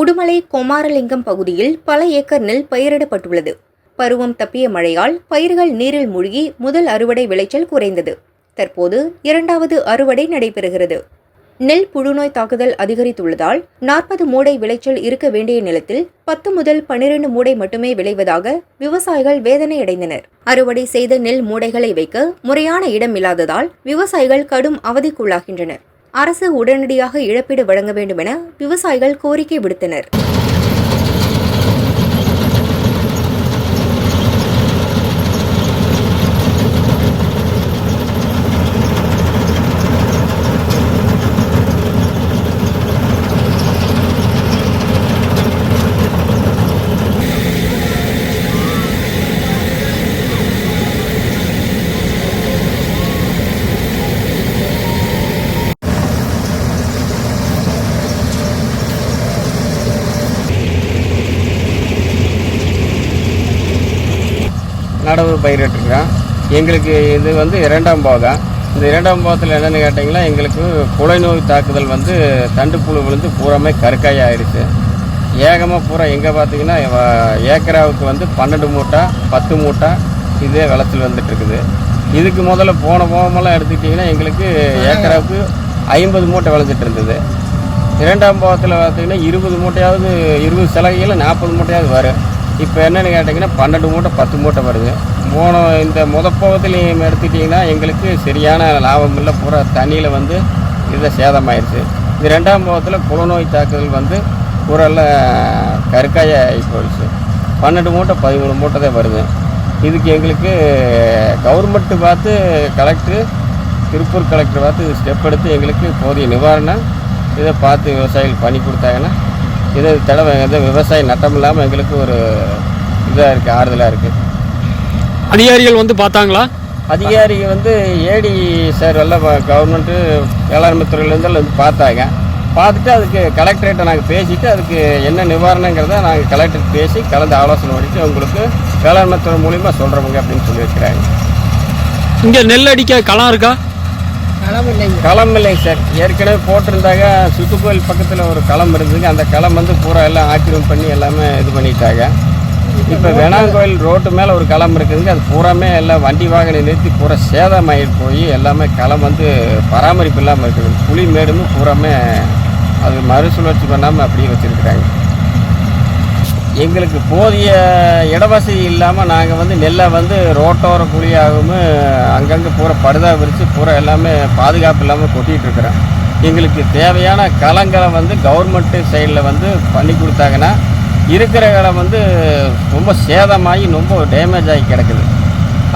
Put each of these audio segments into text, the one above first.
உடுமலை குமாரலிங்கம் பகுதியில் பல ஏக்கர் நெல் பயிரிடப்பட்டுள்ளது. பருவம் தப்பிய மழையால் பயிர்கள் நீரில் மூழ்கி முதல் அறுவடை விளைச்சல் குறைந்தது. தற்போது இரண்டாவது அறுவடை நடைபெறுகிறது. நெல் புழுநோய் தாக்குதல் அதிகரித்துள்ளதால் நாற்பது மூடை விளைச்சல் இருக்க வேண்டிய நிலத்தில் பத்து முதல் பனிரெண்டு மூடை மட்டுமே விளைவதாக விவசாயிகள் வேதனையடைந்தனர். அறுவடை செய்த நெல் மூடைகளை வைக்க முறையான இடம் இல்லாததால் விவசாயிகள் கடும் அவதிக்குள்ளாகின்றனர். அரசு உடனடியாக இழப்பீடு வழங்க வேண்டும் என விவசாயிகள் கோரிக்கை விடுத்தனர். நடவு பயிரிட்டுருக்கோம் எங்களுக்கு இது வந்து இரண்டாம் போகம் இந்த இரண்டாம் போகத்தில் என்னென்னு கேட்டிங்கன்னா எங்களுக்கு குலை நோய் தாக்குதல் வந்து தண்டு புழு விழுந்து பூராமே கருக்காய் ஆயிடுச்சு ஏகமாக பூரா எங்கே பார்த்தீங்கன்னா ஏக்கராவுக்கு வந்து பன்னெண்டு மூட்டை பத்து மூட்டை இதே விளைச்சல் வந்துட்டுருக்குது. இதுக்கு முதல்ல போன போகமெல்லாம் எடுத்துக்கிட்டிங்கன்னா எங்களுக்கு ஏக்கராவுக்கு ஐம்பது மூட்டை விளைஞ்சிட்டு இருந்தது இரண்டாம் பாகத்தில் பார்த்தீங்கன்னா இருபது மூட்டையாவது இருபது சிலகையில் நாற்பது மூட்டையாவது வரும். இப்போ என்னென்னு கேட்டிங்கன்னா பன்னெண்டு மூட்டை பத்து மூட்டை வருது. மூணு இந்த முத போகத்துலையும் எடுத்துக்கிட்டிங்கன்னா எங்களுக்கு சரியான லாபம் இல்லை. பூரா தண்ணியில் வந்து இதை சேதமாயிருச்சு. இது ரெண்டாம் போகத்தில் புலநோய் தாக்குதல் வந்து பூரெல்லாம் கருக்காய ஆகி போயிடுச்சு. பன்னெண்டு மூட்டை பதிமூணு மூட்டை தான் வருது. இதுக்கு எங்களுக்கு கவர்மெண்ட்டு பார்த்து கலெக்டரு திருப்பூர் கலெக்டர் பார்த்து ஸ்டெப் எடுத்து எங்களுக்கு போதிய நிவாரணம் இதை பார்த்து விவசாயிகள் பண்ணி கொடுத்தாங்கன்னா இது தடவை எந்த விவசாய நட்டம் இல்லாமல் எங்களுக்கு ஒரு இதாக இருக்குது ஆறுதலாக இருக்குது அதிகாரிகள் வந்து பார்த்தாங்களா? அதிகாரி வந்து ஏடி சார் எல்லாம் கவர்மெண்ட்டு வேளாண்மை துறையிலேருந்து வந்து பார்த்தாங்க. பார்த்துட்டு அதுக்கு கலெக்டரேட்டை நாங்கள் பேசிட்டு அதுக்கு என்ன நிவாரணங்கிறத நாங்கள் கலெக்டர் பேசி கலந்து ஆலோசனை பண்ணிட்டு உங்களுக்கு வேளாண்மை துறை மூலிமா சொல்கிறவங்க அப்படின்னு சொல்லி வச்சுக்கிறாங்க. இங்கே நெல் அடிக்க களம் இருக்கா? களம் இல்லைங்க சார். ஏற்கனவே போட்டிருந்தாங்க சுத்துக்கோயில் பக்கத்தில் ஒரு களம் இருந்ததுங்க. அந்த களம் வந்து பூரா எல்லாம் ஆக்கிரமிப்பு பண்ணி எல்லாமே இது பண்ணிட்டாங்க. இப்போ வேணாங்கோயில் ரோட்டு மேலே ஒரு களம் இருக்குதுங்க. அது பூராமே எல்லாம் வண்டி வாகனம் நிறுத்தி பூரா சேதமாயிட்டு போய் எல்லாமே களம் வந்து பராமரிப்பு இல்லாமல் இருக்குது. புளி மேடுமே பூராமே அது மறுசுழற்சி பண்ணாமல் அப்படியே வச்சுருக்குறாங்க. எங்களுக்கு போதிய இடவசதி இல்லாமல் நாங்கள் வந்து நெல்லை வந்து ரோட்டோர குழியாகவும் அங்கங்கே பூரா படுதா விரித்து பூரா எல்லாமே பாதுகாப்பு இல்லாமல் கொட்டிகிட்டு இருக்கிறோம். எங்களுக்கு தேவையான களங்களை வந்து கவர்மெண்ட்டு சைடில் வந்து பண்ணி கொடுத்தாங்கன்னா இருக்கிற களம் வந்து ரொம்ப சேதமாகி ரொம்ப டேமேஜ் ஆகி கிடக்குது.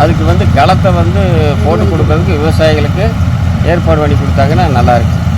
அதுக்கு வந்து களத்தை வந்து போட்டு கொடுக்கறதுக்கு விவசாயிகளுக்கு ஏற்பாடு பண்ணி கொடுத்தாங்கன்னா நல்லாயிருக்கு